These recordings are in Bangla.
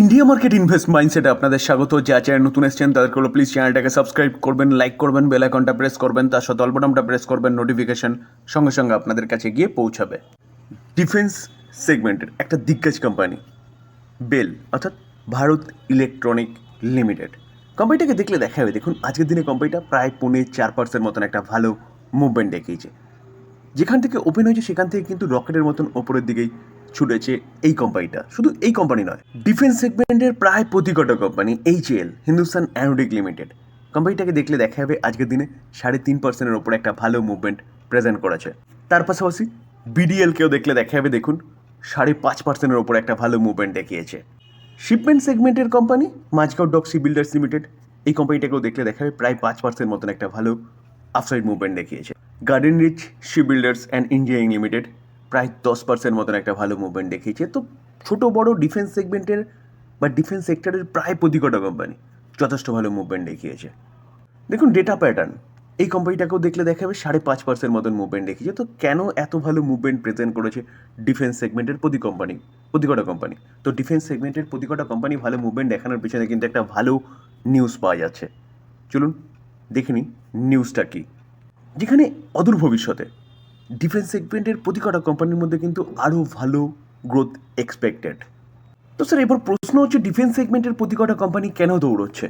ইন্ডিয়া মার্কেট ইনভেস্ট মাইন্ডসেটে আপনাদের স্বাগত। যা চ্যানেল নতুন এসছেন, তাদেরকে হলো প্লিজ চ্যানেলটাকে সাবস্ক্রাইব করবেন লাইক করবেন বেল আইকনটা প্রেস করবেন, তার সাথে অল্পটামটা প্রেস করবেন নোটিফিকেশন সঙ্গে সঙ্গে আপনাদের কাছে গিয়ে পৌঁছাবে। ডিফেন্স সেগমেন্টের একটা দিগ্গজ কোম্পানি বেল অর্থাৎ ভারত ইলেকট্রনিক লিমিটেড কোম্পানিটাকে দেখলে দেখা যাবে, দেখুন, আজকের দিনে কোম্পানিটা প্রায় পৌনে চার পার্সেন্ট মতন একটা ভালো মুভমেন্ট দেখিয়েছে। যেখান থেকে ওপেন হয়েছে, সেখান থেকে কিন্তু রকেটের মতন ওপরের দিকেই ছুটেছে এই কোম্পানিটা শুধু এই কোম্পানি নয় ডিফেন্স সেগমেন্টের প্রায় প্রতি কটা company HAL Hindustan aeronautics limited কোম্পানিটাকে দেখলে দেখা যাবে আজকের দিনে সাড়ে তিন পার্সেন্টের ওপরে একটা ভালো মুভমেন্ট প্রেজেন্ট করেছে। তার পাশাপাশি বিডিএলকেও দেখলে দেখা যাবে, দেখুন, সাড়ে পাঁচ পার্সেন্টের ওপরে একটা ভালো মুভমেন্ট দেখিয়েছে। শিপমেন্ট সেগমেন্টের company Mazagon dock ship builders limited এই কোম্পানিটাকেও দেখলে দেখা যাবে প্রায় পাঁচ পার্সেন্ট মতন একটা ভালো আফসাইড মুভমেন্ট দেখিয়েছে। Garden reach ship builders and engineering limited প্রায় দশ পার্সেন্ট মতন একটা ভালো মুভমেন্ট দেখিয়েছে। তো ছোটো, বড় ডিফেন্স সেগমেন্টের বা ডিফেন্স সেক্টরের প্রায় প্রতি কটা কোম্পানি যথেষ্ট ভালো মুভমেন্ট দেখিয়েছে। দেখুন ডেটা প্যাটার্ন এই কোম্পানিটাকেও দেখলে দেখা যাবে সাড়ে পাঁচ পার্সেন্ট মতন মুভমেন্ট দেখিয়েছে। তো কেন এত ভালো মুভমেন্ট প্রেজেন্ট করেছে ডিফেন্স সেগমেন্টের প্রতি কোম্পানি প্রতি কটা কোম্পানি তো ডিফেন্স সেগমেন্টের প্রতি কটা কোম্পানি ভালো মুভমেন্ট দেখানোর পিছনে কিন্তু একটা ভালো নিউজ পাওয়া যাচ্ছে। চলুন, দেখে নিই নিউজটা কী। যেখানে অদূর ভবিষ্যতে ডিফেন্স সেগমেন্টের প্রতি কটা কোম্পানির মধ্যে কিন্তু আরও ভালো গ্রোথ এক্সপেক্টেড তো স্যার, এবার প্রশ্ন হচ্ছে, ডিফেন্স সেগমেন্টের প্রতি কটা কোম্পানি কেন দৌড়চ্ছে?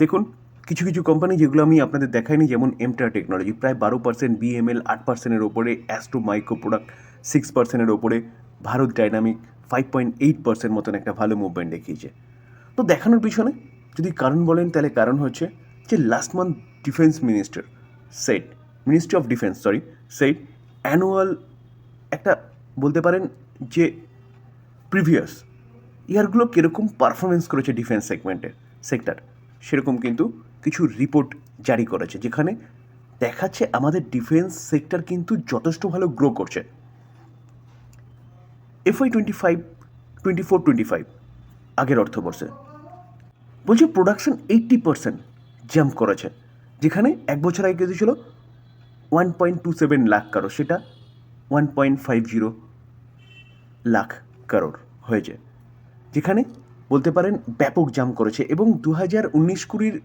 দেখুন, কিছু কিছু কোম্পানি যেগুলো আমি আপনাদের দেখাইনি, যেমন এমটা টেকনোলজি প্রায় বারো পার্সেন্ট বিএমএল আট পার্সেন্টের ওপরে অ্যাস্ট্রো মাইক্রো প্রোডাক্ট সিক্স পার্সেন্টের ওপরে Bharat dynamics five point eight percent মতন একটা ভালো মুভমেন্ট দেখিয়েছে। তো দেখানোর পিছনে যদি কারণ বলেন, তাহলে কারণ হচ্ছে যে last month defence minister set ministry of defence sorry set annual একটা বলতে পারেন যে প্রিভিয়াস ইয়ারগুলো কীরকম পারফরমেন্স করেছে ডিফেন্স সেগমেন্টের সেক্টর সেরকম কিন্তু কিছু রিপোর্ট জারি করেছে, যেখানে দেখাচ্ছে আমাদের ডিফেন্স সেক্টর কিন্তু যথেষ্ট ভালো গ্রো করছে। FY twenty five twenty four twenty five আগের অর্থবর্ষে। বলছে প্রোডাকশন এইট্টি পার্সেন্ট জাম্প করেছে, যেখানে এক বছর আগে ছিল one point two seven lakh crore সেটা one point five zero lakh crore হয়েছে, যেখানে বলতে পারেন ব্যাপক জাম করেছে এবং দু হাজার উনিশ কুড়ির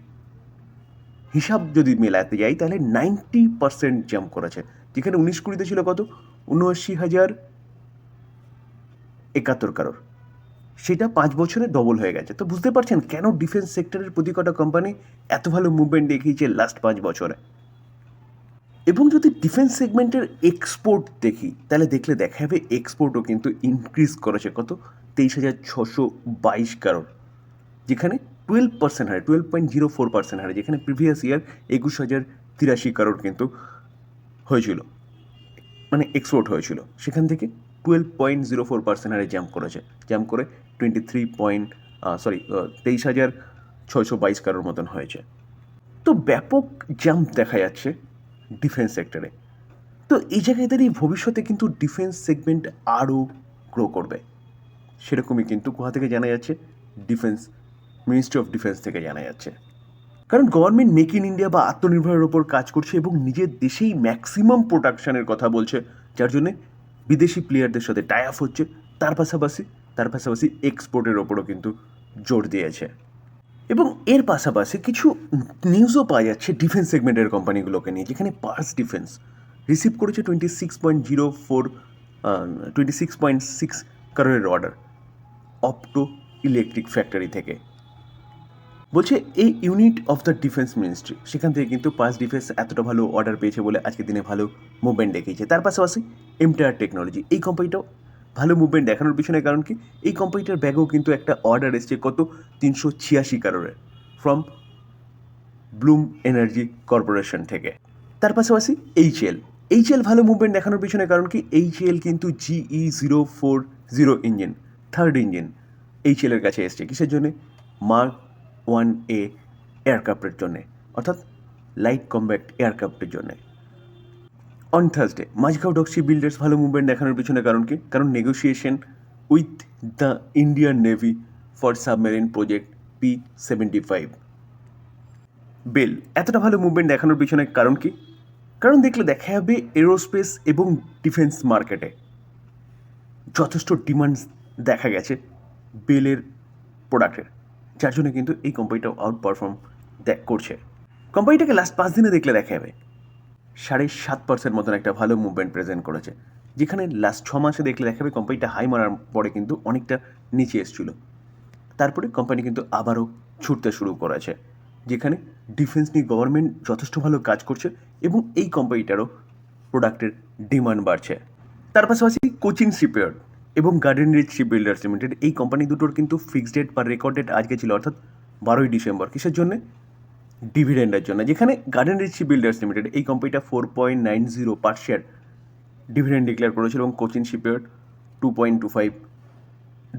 হিসাব যদি মেলাতে যাই, তাহলে নাইনটি পার্সেন্ট জাম্প করেছে। যেখানে উনিশ কুড়িতে ছিল কত? উনআশি হাজার একাত্তর কারোর সেটা পাঁচ বছরে ডবল হয়ে গেছে। তো বুঝতে পারছেন কেন ডিফেন্স সেক্টরের প্রতি কটা কোম্পানি এত ভালো মুভমেন্ট দেখিয়েছে লাস্ট পাঁচ বছরে? এবং যদি ডিফেন্স সেগমেন্টের এক্সপোর্ট দেখি, তাহলে দেখলে দেখা যাবে এক্সপোর্টও কিন্তু ইনক্রিজ করেছে কত? তেইশ হাজার ছশো বাইশ কারোর যেখানে টুয়েলভ পার্সেন্ট হারে twelve point zero four percent হারে, যেখানে প্রিভিয়াস ইয়ার একুশ হাজার তিরাশি কারোর কিন্তু হয়েছিল। মানে এক্সপোর্ট হয়েছিল। সেখান থেকে twelve point zero four percent হারে জাম্প করেছে। জাম্প করে টোয়েন্টি থ্রি পয়েন্ট সরি তেইশ হাজার ছয়শো বাইশ কারোর মতন হয়েছে। তো ব্যাপক জাম্প দেখা যাচ্ছে। ডিফেন্স সেক্টরে তো এই জায়গায় দাঁড়িয়ে ভবিষ্যতে কিন্তু ডিফেন্স সেগমেন্ট আরও গ্রো করবে। সেরকমই কিন্তু কোথা থেকে জানা যাচ্ছে ডিফেন্স মিনিস্ট্রি অফ ডিফেন্স থেকে জানা যাচ্ছে। কারণ গভর্নমেন্ট মেক ইন ইন্ডিয়া বা আত্মনির্ভরের ওপর কাজ করছে এবং নিজের দেশেই ম্যাক্সিমাম প্রোডাকশনের কথা বলছে, যার জন্যে বিদেশি প্লেয়ারদের সাথে টাই আপ হচ্ছে। তার পাশাপাশি তার পাশাপাশি এক্সপোর্টের ওপরও কিন্তু জোর দিয়েছে। এবং এর পাশাপাশি কিছু নিউজও পাওয়া যাচ্ছে ডিফেন্স সেগমেন্টের কোম্পানিগুলোকে নিয়ে, যেখানে পার্স ডিফেন্স রিসিভ করেছে twenty six point zero four twenty six point six কারোরের order opto electric factory থেকে। বলছে এই unit of the defence ministry সেখান থেকে কিন্তু পাস ডিফেন্স এতটা ভালো অর্ডার পেয়েছে বলে আজকের দিনে ভালো মুভমেন্ট দেখিয়েছে। তার পাশাপাশি এমটায়ার টেকনোলজি এই কোম্পানিটাও ভালো মুভমেন্ট দেখানোর পিছনে কারণ কি এই কোম্পানিটার ব্যাগেও কিন্তু একটা অর্ডার এসছে কত? তিনশো ছিয়াশি কারোরের ফ্রম ব্লুম এনার্জি কর্পোরেশন থেকে। তার পাশাপাশি এইচএল এইচএল ভালো মুভমেন্ট দেখানোর পিছনে কারণ কি এইচএল কিন্তু GE zero four zero engine third engine এইচএলের কাছে এসছে। কিসের জন্যে? মার্ক ওয়ান এ এয়ারক্রাফটের জন্যে, অর্থাৎ লাইট কম্ব্যাক্ট এয়ারক্রাফটের জন্যে। On Thursday Mazagon dock ship builders ভালো মুভমেন্ট দেখানোর পিছনে কারণ কি? কারণ negotiation with the Indian navy for submarine project P seventy five BEL এতটা ভালো মুভমেন্ট দেখানোর পিছনে কারণ কি? কারণ দেখলে দেখা যাবে এরোস্পেস এবং ডিফেন্স মার্কেটে যথেষ্ট ডিমান্ড দেখা গেছে বেলের প্রোডাক্টের যার জন্য কিন্তু এই কোম্পানিটা আউট পারফর্ম করছে। কোম্পানিটাকে লাস্ট পাঁচ দিনে দেখলে দেখা যাবে সাড়ে সাত পার্সেন্ট মতন একটা ভালো মুভমেন্ট প্রেজেন্ট করেছে। যেখানে লাস্ট ছ মাসে দেখলে দেখাবে কোম্পানিটা হাই মারার পরে কিন্তু অনেকটা নিচে এসেছিল। তারপরে কোম্পানি কিন্তু আবারও ছুটতে শুরু করেছে। যেখানে ডিফেন্স নিয়ে গভর্নমেন্ট যথেষ্ট ভালো কাজ করছে এবং এই কোম্পানিটারও প্রোডাক্টের ডিমান্ড বাড়ছে। তার পাশাপাশি কোচিং শিপইয়ার্ড এবং garden reach ship builders limited এই কোম্পানি দুটোর কিন্তু ফিক্সড ডেট বা রেকর্ড ডেট আজকে ছিল অর্থাৎ বারোই ডিসেম্বর। কিসের জন্য? ডিভিডেন্ডের জন্য, যেখানে গার্ডেন রিচ বিল্ডার্স লিমিটেড এই কোম্পানিটা four point nine zero per share dividend declare করেছিল এবং Cochin shipyard two point two five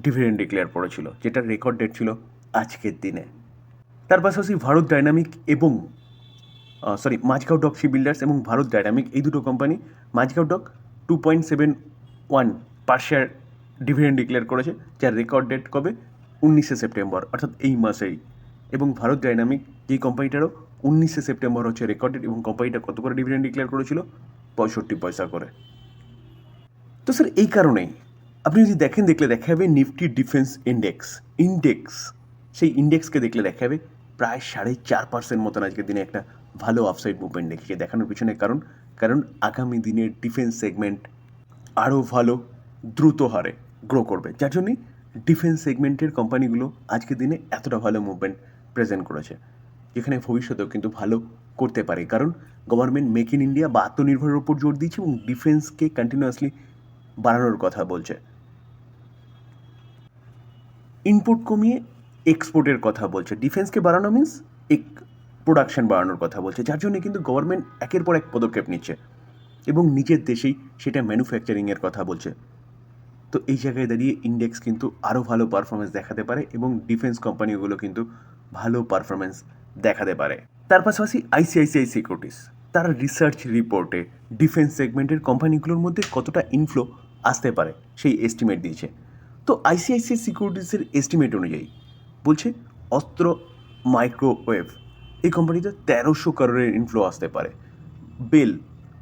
dividend declare করেছিল যেটার রেকর্ড ডেট ছিল আজকের দিনে। তার পাশাপাশি ভারত ডাইনামিক এবং sorry Mazagon dock ship builders এবং ভারত ডাইনামিক এই দুটো company Mazagon dock two point seven one per share dividend declare করেছে, যার রেকর্ড ডেট কবে? উনিশে সেপ্টেম্বর অর্থাৎ এই মাসেই। এবং ভারত ডাইনামিক এই কোম্পানিটারও উনিশে সেপ্টেম্বর হচ্ছে রেকর্ড ডেট এবং কোম্পানিটা কত করে ডিভিডেন্ড ডিক্লেয়ার করেছিল? পঁয়ষট্টি পয়সা করে। তো স্যার এই কারণেই আপনি যদি দেখেন, দেখলে দেখা যাবে নিফটি ডিফেন্স ইন্ডেক্স ইন্ডেক্স সেই ইন্ডেক্সকে দেখলে দেখা যাবে প্রায় সাড়ে চার পার্সেন্ট মতন আজকের দিনে একটা ভালো আফসাইড মুভমেন্ট দেখিয়ে দেখানোর পিছনে কারণ কারণ আগামী দিনের ডিফেন্স সেগমেন্ট আরও ভালো, দ্রুত হারে গ্রো করবে। যার জন্যই ডিফেন্স সেগমেন্টের কোম্পানিগুলো আজকের দিনে এতটা ভালো মুভমেন্ট প্রেজেন্ট করেছে। যেখানে ভবিষ্যতেও কিন্তু ভালো করতে পারে। কারণ গভর্নমেন্ট মেক ইন ইন্ডিয়া বা আত্মনির্ভরের উপর জোর দিচ্ছে এবং ডিফেন্সকে কন্টিনিউয়াসলি বাড়ানোর কথা বলছে। ইনপুট কমিয়ে এক্সপোর্টের কথা বলছে। ডিফেন্সকে বাড়ানো মিন্স এক প্রোডাকশন বাড়ানোর কথা বলছে। যার জন্য কিন্তু গভর্নমেন্ট একের পর এক পদক্ষেপ নিচ্ছে এবং নিজের দেশেই সেটা ম্যানুফ্যাকচারিংয়ের কথা বলছে। তো এই জায়গায় দাঁড়িয়ে ইন্ডেক্স কিন্তু আরও ভালো পারফরমেন্স দেখাতে পারে এবং ডিফেন্স কোম্পানিগুলো কিন্তু ভালো পারফরমেন্স দেখাতে পারে। তার পাশাপাশি আইসিআইসিআই সিকিউরিটিস তারা রিসার্চ রিপোর্টে ডিফেন্স সেগমেন্টের কোম্পানিগুলোর মধ্যে কতটা ইনফ্লো আসতে পারে সেই এস্টিমেট দিয়েছে। তো আইসিআইসিআই সিকিউরিটিসের এস্টিমেট অনুযায়ী বলছে অস্ত্র মাইক্রোওয়েভ এই কোম্পানিতে তেরোশো করোড়ের ইনফ্লো আসতে পারে। বেল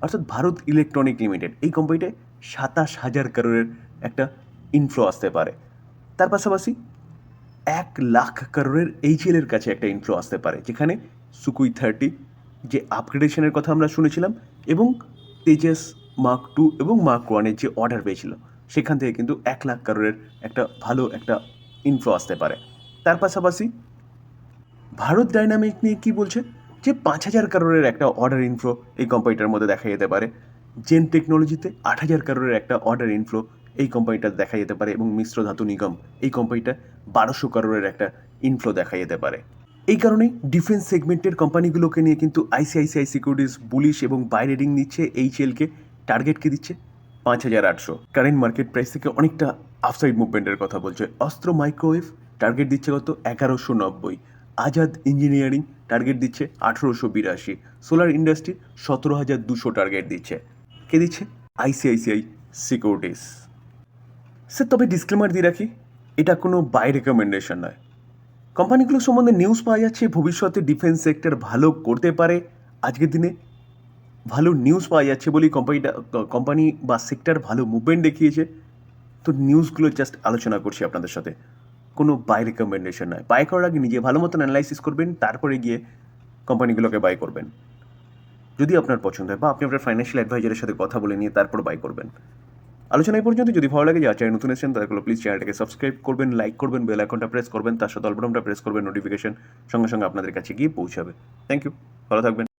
অর্থাৎ ভারত ইলেকট্রনিক লিমিটেড এই কোম্পানিটায় সাতাশ হাজার করোড়ের একটা ইনফ্লো আসতে পারে। তার পাশাপাশি এক লাখ কারোরের এইচএলের কাছে একটা ইনফ্লো আসতে পারে, যেখানে সুকুই থার্টি যে আপগ্রেডেশনের কথা আমরা শুনেছিলাম এবং তেজাস মার্ক টু এবং মার্ক ওয়ানের যে অর্ডার পেয়েছিল, সেখান থেকে কিন্তু এক লাখ করোড়ের একটা ভালো একটা ইনফ্লো আসতে পারে। তার পাশাপাশি ভারত ডাইনামিক নিয়ে কি বলছে? যে পাঁচ হাজার কারোরের একটা অর্ডার ইনফ্লো এই কোম্পানিটার মধ্যে দেখা যেতে পারে। জেন টেকনোলজিতে আট হাজার কারোরের একটা অর্ডার ইনফ্লো এই কোম্পানিটা দেখা যেতে পারে এবং মিশ্র ধাতু নিগম এই কোম্পানিটা বারোশো কারোরের একটা ইনফ্লো দেখা যেতে পারে। এই কারণেই ডিফেন্স সেগমেন্টের কোম্পানিগুলোকে নিয়ে কিন্তু আইসিআইসিআই সিকিউরিটিস বুলিশ এবং বাই রেটিং নিচ্ছে এইচএলকে টার্গেটকে দিচ্ছে পাঁচ হাজার আটশো। কারেন্ট মার্কেট প্রাইস থেকে অনেকটা আফসাইড মুভমেন্টের কথা বলছে। অস্ত্র মাইক্রোওয়েভ টার্গেট দিচ্ছে কত? এগারোশো নব্বই। আজাদ ইঞ্জিনিয়ারিং টার্গেট দিচ্ছে আঠেরোশো বিরাশি। সোলার ইন্ডাস্ট্রি সতেরো হাজার দুশো টার্গেট দিচ্ছে। কে দিচ্ছে? আইসিআইসিআই সিকিউরিটিস স্যার, তবে ডিসক্লেমার দিয়ে রাখি, এটা কোনো বাই রেকমেন্ডেশন নয়। কোম্পানিগুলো সম্বন্ধে নিউজ পাওয়া যাচ্ছে, ভবিষ্যতে ডিফেন্স সেক্টর ভালো করতে পারে। আজকের দিনে ভালো নিউজ পাওয়া যাচ্ছে বলেই কোম্পানিটা কোম্পানি বা সেক্টর ভালো মুভমেন্ট দেখিয়েছে। তো নিউজগুলো জাস্ট আলোচনা করছি আপনাদের সাথে। কোনো বাই রেকমেন্ডেশন নয়। বাই করার আগে নিজে ভালো মতন অ্যানালাইসিস করবেন, তারপরে গিয়ে কোম্পানিগুলোকে বাই করবেন। যদি আপনার পছন্দ হয় বা আপনি আপনার ফাইন্যান্সিয়াল অ্যাডভাইজারের সাথে কথা বলে নিয়ে তারপর বাই করবেন। আলোচনা এই পর্যন্ত যদি ভালো লাগে যে চ্যানেল নতুন এসেছেন তাহলে প্লিজ চ্যানেলটাকে সাবস্ক্রাইব করবেন, লাইক করবেন, বেল আইকনটা প্রেস করবেন, তার সাথে অলবটনটা প্রেস করবেন, নোটিফিকেশন সঙ্গে সঙ্গে আপনাদের কাছে গিয়ে পৌঁছাবে। থ্যাংক ইউ ভালো থাকবেন।